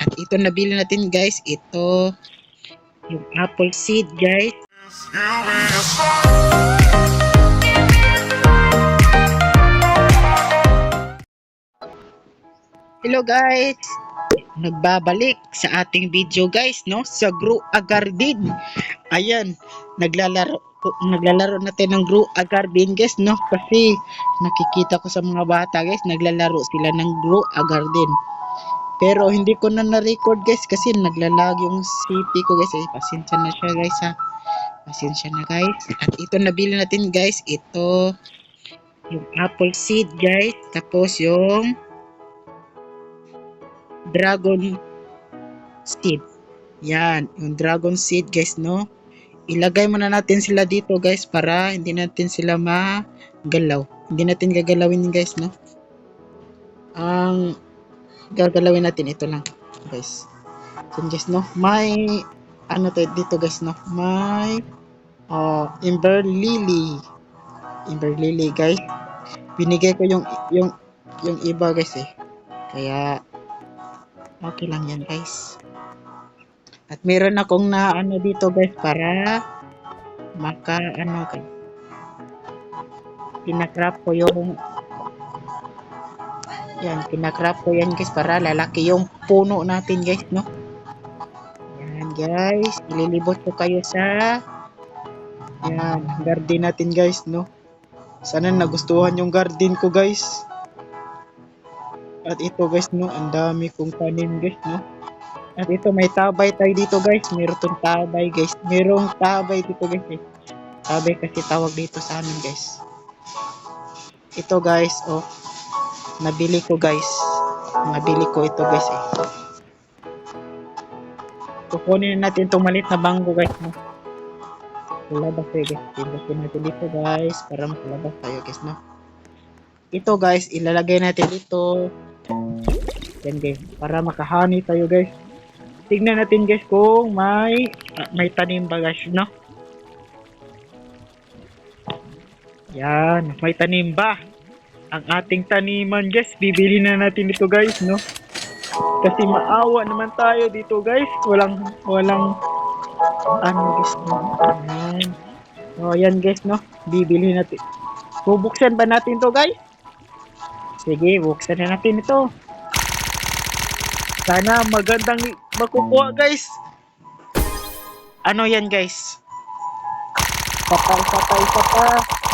At ito nabili natin guys. Ito yung apple seed guys. Hello guys! Nagbabalik sa ating video guys, no? Sa Gru Agardin. Ayan, naglalaro naglalaro natin ng Gru Agardin guys, no? Kasi nakikita ko sa mga bata guys, naglalaro sila ng Gru Agardin. Pero hindi ko na na-record guys kasi naglalag yung CP ko guys. Eh, pasensya na siya guys ha. Pasensya na guys. At ito nabili natin guys, ito yung apple seed guys. Tapos yung dragon seed. Yan, yung dragon seed guys, no? Ilagay muna natin sila dito guys para hindi natin sila magalaw. Hindi natin gagalawin guys, no? Ang gagalawin natin ito lang guys. So guys, no? May ano tayo dito guys, no? May uh, Ember Lily. Ember Lily guys. Binigay ko yung yung yung iba guys eh. Kaya Okay lang yan guys. At meron akong na ano dito guys para maka ano guys. Pinakrap ko yung yan, pinakrap ko yan guys para lalaki yung puno natin guys, no? Yan guys, ililibot ko kayo sa yan, garden natin guys, no? Sana nagustuhan yung garden ko guys. At ito guys no, ang dami kong tanim guys no. At ito may tabay tayo dito guys. Meron tong tabay guys. Merong tabay dito guys eh. Tabay kasi tawag dito sa amin guys. Ito guys oh. Nabili ko guys. Nabili ko ito guys eh. Kukunin natin itong maliit na bangko guys no. Lalabas tayo guys. Pindutin natin dito guys. Para makalabas tayo guys no. Ito guys, ilalagay natin dito. Yan guys, para makahani tayo guys. Tignan natin guys kung may ah, may tanim ba guys, no? Yan, may tanim ba? Ang ating taniman guys, bibili na natin ito guys, no? Kasi maawa naman tayo dito guys. Walang, walang, ano guys, no? Ayan. O, yan guys, no? Bibili natin. Bubuksan ba natin to guys? Sige, buksan na natin ito. Sana magandang makukuha guys. Ano yan guys? Isa pa, isa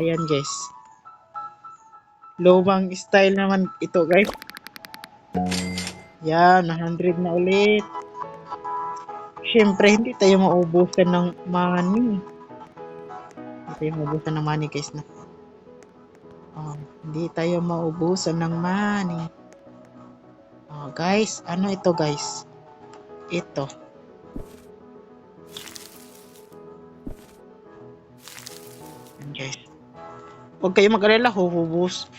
Ayan guys. Lumang style naman ito guys. Yan, 100 na ulit. Siyempre, hindi tayo maubusan ng money. Hindi tayo maubusan ng money guys na. Oh, hindi tayo maubusan ng money. Oh, guys, ano ito guys? Ito. Huwag kayo mag-alala, huhubos.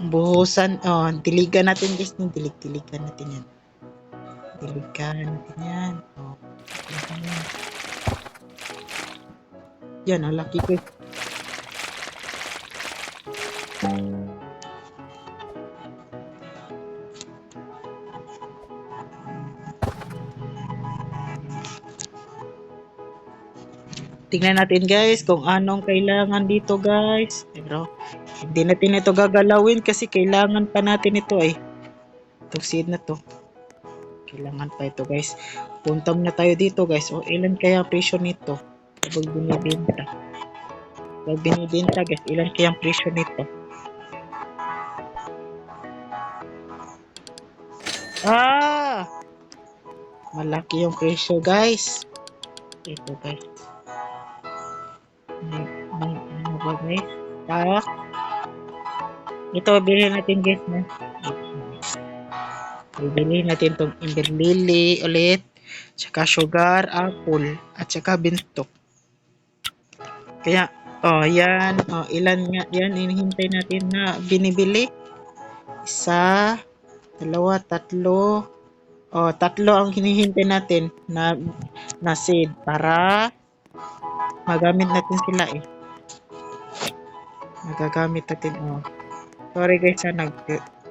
Buhusan, oh, diligan natin guys, dilig-diligan natin yan. Diligan natin yan. Oh, diligan yan. Yan, ang laki ko. Tingnan natin guys kung anong kailangan dito guys. Pero hindi natin ito gagalawin kasi kailangan pa natin ito eh. Itong seed na to. Kailangan pa ito guys. Punta na tayo dito guys. O ilan kaya ang presyo nito? Kapag binibenta. Kapag binibenta guys, ilan kaya ang presyo nito? Ah! Malaki yung presyo guys. Ito guys. May, ano ba guys? Tak. Ito, bilhin natin guys na. Bibili natin tong Ember Lily ulit. Tsaka Sugar Apple. At tsaka Bintok. Kaya, oh, yan. Oh, ilan nga yan inihintay natin na binibili. Isa, dalawa, tatlo. Oh, tatlo ang hinihintay natin na na seed para magamit natin sila eh. Magagamit natin oh. Sorry guys ha, nag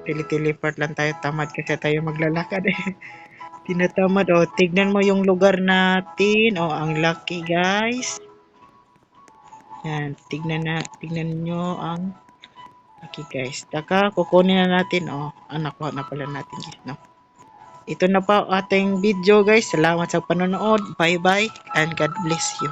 Tili-teleport lang tayo. Tamad kasi tayo maglalakad eh. Tinatamad. O, tignan mo yung lugar natin. O, ang laki guys. Yan, tignan na, tignan nyo ang laki guys. Taka, kukunin na natin. O, ah, nakuha na pala natin. guys, No? Ito na pa ating video guys. Salamat sa panonood. Bye bye and God bless you.